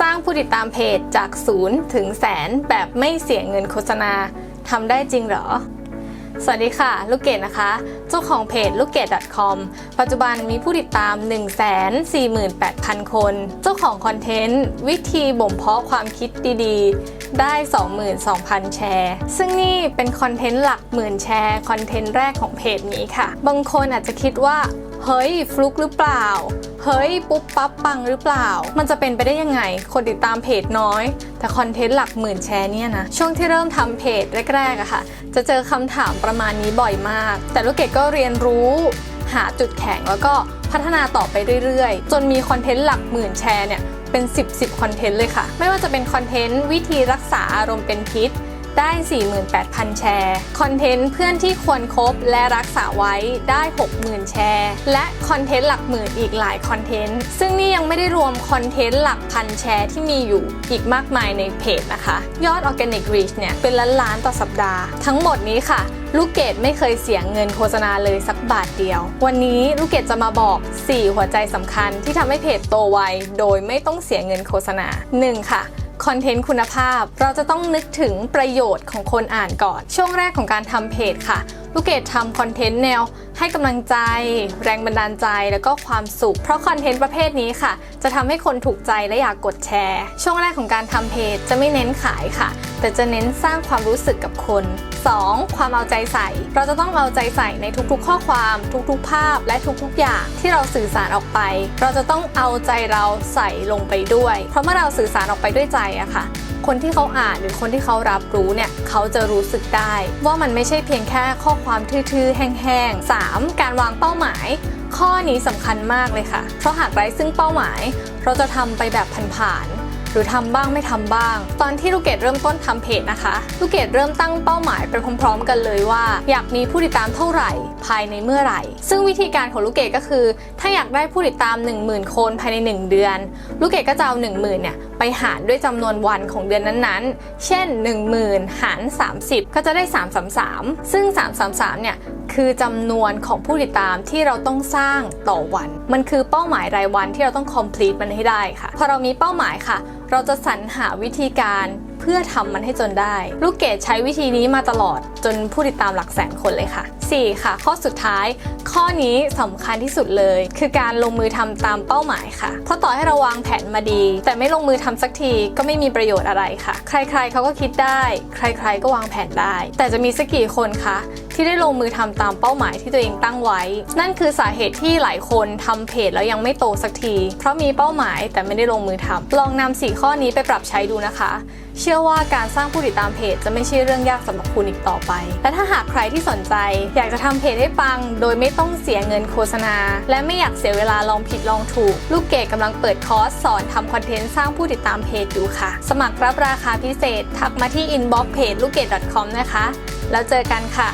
สร้างผู้ติดตามเพจจากศูนย์ถึงแสนแบบไม่เสียเงินโฆษณาทำได้จริงหรอ สวัสดีค่ะ ลูกเกดนะคะ เจ้าของเพจลูกเกด .com ปัจจุบันมีผู้ติดตาม 148,000 คน เจ้าของคอนเทนต์ วิธีบ่มเพาะความคิดดีๆ ได้ 22,000 แชร์ ซึ่งนี่เป็นคอนเทนต์หลักหมื่นแชร์ คอนเทนต์แรกของเพจนี้ค่ะ บางคนอาจจะคิดว่า เฮ้ยฟลุกหรือเปล่า เฮ้ยปุ๊บปั๊บปังหรือเปล่า มันจะเป็นไปได้ยังไง คนติดตามเพจน้อย แต่คอนเทนต์หลักหมื่นแชร์เนี่ยนะ ช่วงที่เริ่มทำเพจแรกๆอะค่ะ จะเจอคำถามประมาณนี้บ่อยมาก แต่ลูกเกดก็เรียนรู้หาจุดแข็งแล้วก็พัฒนาต่อไปเรื่อยๆ จนมีคอนเทนต์หลักหมื่นแชร์เนี่ยเป็น 10 10คอนเทนต์เลยค่ะ ไม่ว่าจะเป็นคอนเทนต์วิธีรักษาอารมณ์เป็นพิษ ได้ 48,000 แชร์ คอนเทนต์เพื่อนที่ควรครบและรักษาไว้ได้ 60,000 แชร์ และคอนเทนต์หลักหมื่นอีกหลายคอนเทนต์ ซึ่งนี่ยังไม่ได้รวมคอนเทนต์หลักพันแชร์ที่มีอยู่อีกมากมายในเพจนะคะ ยอด Organic Reach เนี่ยเป็นล้านล้านๆต่อสัปดาห์ ทั้งหมดนี้ค่ะ ลูกเกดไม่เคยเสียเงินโฆษณาเลยสักบาทเดียว วันนี้ลูกเกดจะมาบอก 4 หัวใจสำคัญที่ทำให้เพจโตไวโดยไม่ต้องเสียเงินโฆษณา 1. ค่ะ คอนเทนต์คุณภาพ เราจะต้องนึกถึงประโยชน์ของคนอ่านก่อน ช่วงแรกของการทำเพจค่ะ ลูกเกดทำคอนเทนต์แนว ให้กำลังใจ แรงบันดาลใจแล้วก็ความสุข เพราะคอนเทนต์ประเภทนี้ค่ะ จะทำให้คนถูกใจและอยากกดแชร์ ช่วงแรกของการทำเพจจะไม่เน้นขายค่ะ แต่จะเน้นสร้างความรู้สึกกับคน 2. ความเอาใจใส่ เราจะต้องเอาใจใส่ในทุกๆ ข้อความ ทุกๆ ภาพ และทุกๆ อย่างที่เราสื่อสารออกไป เราจะต้องเอาใจเราใส่ลงไปด้วย เพราะเมื่อเราสื่อสารออกไปด้วยใจอะค่ะคนที่เขาอ่านหรือคนที่เขารับรู้เนี่ยเขาจะรู้สึกได้ ว่ามันไม่ใช่เพียงแค่ข้อความทื่อๆ แห้งๆ 3. การวางเป้าหมาย ข้อนี้สำคัญมากเลยค่ะ เพราะหากไร้ซึ่งเป้าหมาย เราจะทำไปแบบผ่านๆ หรือทำบ้างไม่ทำบ้าง ตอนที่ลูกเกดเริ่มต้นทำเพจนะคะลูกเกดเริ่มตั้งเป้าหมายไปพร้อม ๆ กันเลยว่า อยากมีผู้ติดตามเท่าไหร่ภายในเมื่อไหร่ ซึ่งวิธีการของลูกเกดก็คือ ถ้าอยากได้ผู้ติดตาม 10,000 คนภายใน 1 เดือน ลูกเกดก็จะเอา10,000เนี่ยไปหารด้วยจำนวนวันของเดือนนั้นๆ เช่น 10,000 หาร 30 ก็จะได้ 333 ซึ่ง 333 เนี่ยคือจำนวนของผู้ติดตามที่เราต้องสร้างต่อวัน มันคือเป้าหมายรายวันที่เราต้อง complete มันให้ได้ค่ะ พอเรามีเป้าหมายค่ะ เราจะสรรหาวิธีการเพื่อทำมันให้จนได้ ลูกเกดใช้วิธีนี้มาตลอดจนผู้ติดตามหลักแสนคนเลยค่ะ 4. ค่ะ ข้อสุดท้าย ข้อนี้สำคัญที่สุดเลย คือการลงมือทำตามเป้าหมายค่ะ เพราะต่อให้เราวางแผนมาดี แต่ไม่ลงมือทำสักทีก็ไม่มีประโยชน์อะไรค่ะ ใครๆเขาก็คิดได้ ใครๆก็วางแผนได้ แต่จะมีสักกี่คนคะ ที่ได้ลงมือทำตามเป้าหมายที่ตัวเองตั้งไว้ นั่นคือสาเหตุที่หลายคนทำเพจแล้วยังไม่โตสักที เพราะมีเป้าหมายแต่ไม่ได้ลงมือทำลองนำสี่ข้อนี้ไปปรับใช้ดูนะคะ เชื่อว่าการสร้างผู้ติดตามเพจจะไม่ใช่เรื่องยากสำหรับคุณอีกต่อไป และถ้าหากใครที่สนใจ อยากจะทำเพจให้ปัง โดยไม่ต้องเสียเงินโฆษณา และไม่อยากเสียเวลาลองผิดลองถูก ลูกเกดกำลังเปิดคอร์สสอนทำคอนเทนต์สร้างผู้ติดตามเพจอยู่ค่ะ สมัครรับราคาพิเศษ ทักมาที่ inbox เพจลูกเกด .com นะคะ แล้วเจอกันค่ะ